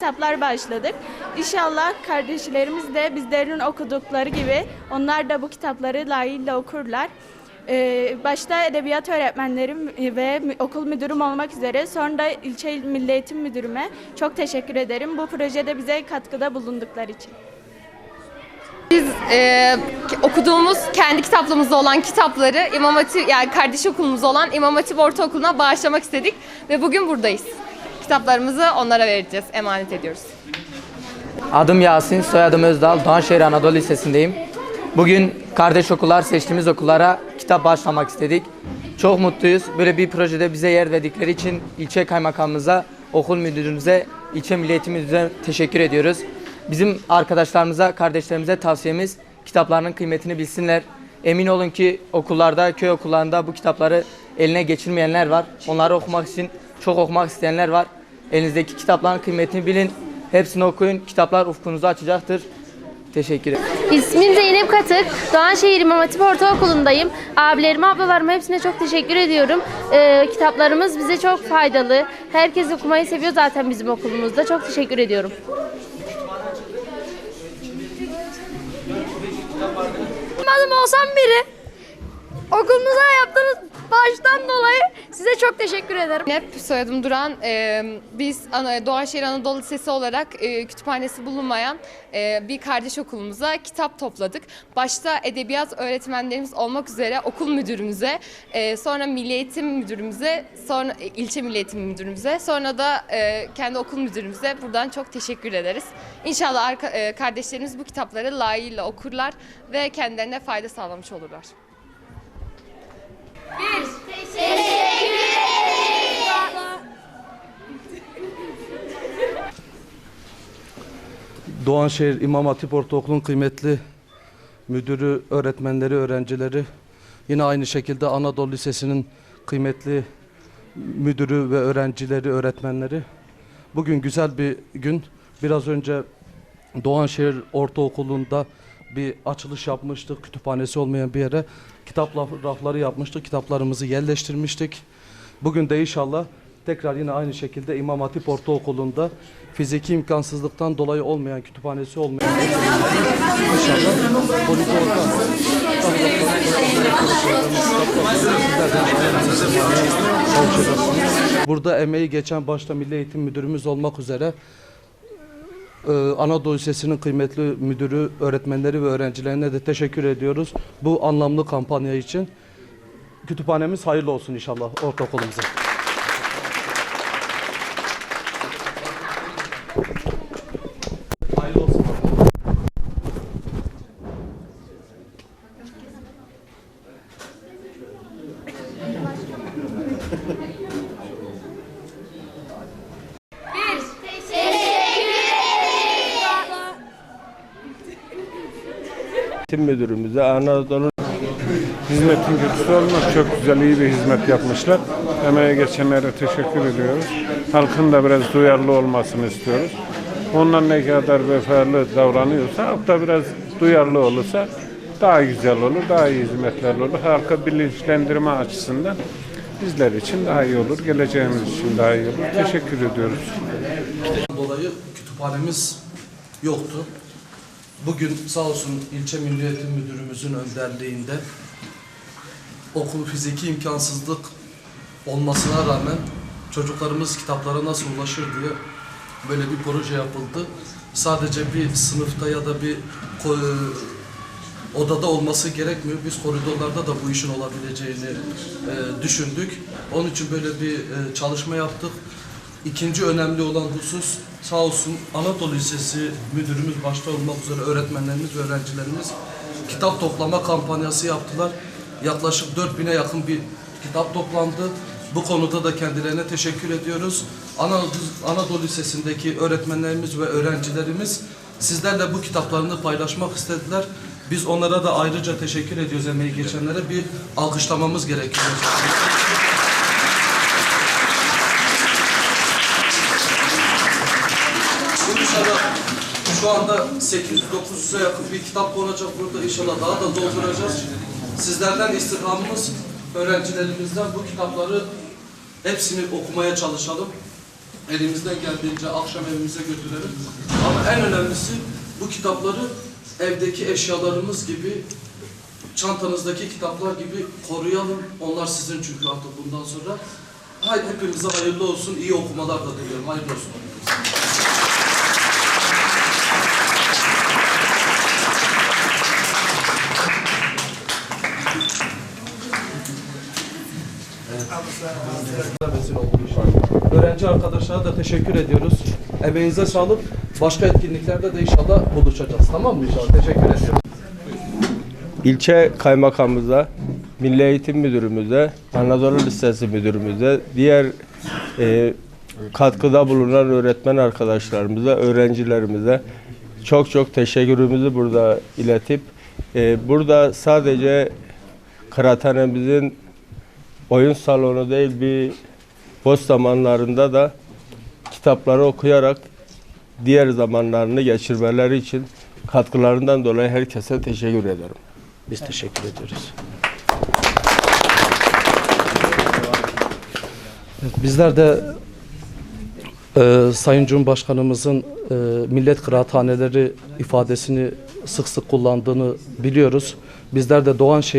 kitaplar başladık. İnşallah kardeşlerimiz de bizlerin okudukları gibi onlar da bu kitapları layığıyla okurlar. Ee, başta edebiyat öğretmenlerim ve okul müdürüm olmak üzere sonra da ilçe milli eğitim müdürüme çok teşekkür ederim. Bu projede bize katkıda bulundukları için. Biz e, okuduğumuz kendi kitaplığımızda olan kitapları İmam Hatip yani kardeş okulumuz olan İmam Hatip Ortaokulu'na bağışlamak istedik ve bugün buradayız. Kitaplarımızı onlara vereceğiz, emanet ediyoruz. Adım Yasin, soyadım Özdal, Doğanşehir Anadolu Lisesi'ndeyim. Bugün kardeş okullar seçtiğimiz okullara kitap başlamak istedik. Çok mutluyuz. Böyle bir projede bize yer verdikleri için ilçe kaymakamımıza, okul müdürümüze, ilçe milli eğitim müdürümüze teşekkür ediyoruz. Bizim arkadaşlarımıza, kardeşlerimize tavsiyemiz kitaplarının kıymetini bilsinler. Emin olun ki okullarda, köy okullarında bu kitapları eline geçirmeyenler var. Onları okumak için çok okumak isteyenler var. Elinizdeki kitapların kıymetini bilin. Hepsini okuyun. Kitaplar ufkunuzu açacaktır. Teşekkür ederim. İsmim Zeynep Katık. Doğanşehir İmam Hatip Ortaokulu'ndayım. Abilerime, ablalarıma hepsine çok teşekkür ediyorum. Ee, kitaplarımız bize çok faydalı. Herkes okumayı seviyor zaten bizim okulumuzda. Çok teşekkür ediyorum. Adım olsam biri. Okulumuza yaptığınız bağıştan dolayı size çok teşekkür ederim. Hep soyadım Duran. E, biz Doğanşehir Anadolu Lisesi olarak e, kütüphanesi bulunmayan e, bir kardeş okulumuza kitap topladık. Başta edebiyat öğretmenlerimiz olmak üzere okul müdürümüze, e, sonra milli eğitim müdürümüze, sonra ilçe milli eğitim müdürümüze, sonra da kendi okul müdürümüze buradan çok teşekkür ederiz. İnşallah arka- kardeşlerimiz bu kitapları layığıyla okurlar ve kendilerine fayda sağlamış olurlar. Doğanşehir İmam Hatip Ortaokulu'nun kıymetli müdürü, öğretmenleri, öğrencileri, yine aynı şekilde Anadolu Lisesi'nin kıymetli müdürü ve öğrencileri, öğretmenleri. Bugün güzel bir gün. Biraz önce Doğanşehir Ortaokulu'nda bir açılış yapmıştık. Kütüphanesi olmayan bir yere kitap raf- rafları yapmıştık. Kitaplarımızı yerleştirmiştik. Bugün de inşallah tekrar yine aynı şekilde İmam Hatip Ortaokulu'nda fiziki imkansızlıktan dolayı olmayan kütüphanesi olmayan inşallah koridorda Burada emeği geçen başta Milli Eğitim Müdürümüz olmak üzere ee, Anadolu Lisesi'nin kıymetli müdürü, öğretmenleri ve öğrencilerine de teşekkür ediyoruz. Bu anlamlı kampanya için. Kütüphanemiz hayırlı olsun inşallah ortaokulumuza. Hayırlı olsun. Eğitim müdürümüze Anadolu hizmetin kötüsü olmak çok güzel iyi bir hizmet yapmışlar. Emeğe geçenlere teşekkür ediyoruz. Halkın da biraz duyarlı olmasını istiyoruz. Onlar ne kadar vefalı davranıyorsa halk da biraz duyarlı olursa daha güzel olur, daha iyi hizmetler olur. Halka bilinçlendirme açısından bizler için daha iyi olur, geleceğimiz için daha iyi olur. Teşekkür ediyoruz. dolayı kütüphanemiz yoktu. Bugün sağ olsun ilçe Milli Eğitim Müdürümüzün önderliğinde okul fiziki imkansızlık olmasına rağmen çocuklarımız kitaplara nasıl ulaşır diye böyle bir proje yapıldı. Sadece bir sınıfta ya da bir ko- odada olması gerekmiyor. Biz koridorlarda da bu işin olabileceğini e, düşündük. Onun için böyle bir e, çalışma yaptık. İkinci önemli olan husus sağ olsun Anadolu Lisesi müdürümüz başta olmak üzere öğretmenlerimiz ve öğrencilerimiz kitap toplama kampanyası yaptılar. Yaklaşık 4000'e yakın bir kitap toplandı. Bu konuda da kendilerine teşekkür ediyoruz. Anadolu, Anadolu Lisesi'ndeki öğretmenlerimiz ve öğrencilerimiz sizlerle bu kitaplarını paylaşmak istediler. Biz onlara da ayrıca teşekkür ediyoruz emeği geçenlere. Bir alkışlamamız gerekiyor. İnşallah şu anda 800-900'e yakın bir kitap konacak burada. İnşallah daha da dolduracağız. Sizlerden istirhamımız, öğrencilerimizden bu kitapları hepsini okumaya çalışalım. Elimizden geldiğince akşam evimize götürelim. Ama en önemlisi bu kitapları evdeki eşyalarımız gibi, çantanızdaki kitaplar gibi koruyalım. Onlar sizin çünkü artık bundan sonra. Haydi hepimize hayırlı olsun, iyi okumalar da diliyorum. Hayırlı olsun. hepimize. Vesile oldu inşallah. Öğrenci arkadaşlara da teşekkür ediyoruz. Emeğinize sağlık. Başka etkinliklerde de inşallah buluşacağız. Tamam mı inşallah? Teşekkür ediyorum. ilçe kaymakamımıza, Milli Eğitim Müdürümüze, Anadolu Lisesi Müdürümüze, diğer e, katkıda bulunan öğretmen arkadaşlarımıza, öğrencilerimize çok çok teşekkürümüzü burada iletip e, burada sadece kıraathanemizin oyun salonu değil bir boş zamanlarında da kitapları okuyarak diğer zamanlarını geçirmeleri için katkılarından dolayı herkese teşekkür ederim. Biz teşekkür ediyoruz. Bizler de e, Sayın Cumhurbaşkanımızın e, millet kıraathaneleri ifadesini sık sık kullandığını biliyoruz. Bizler de Doğanşehir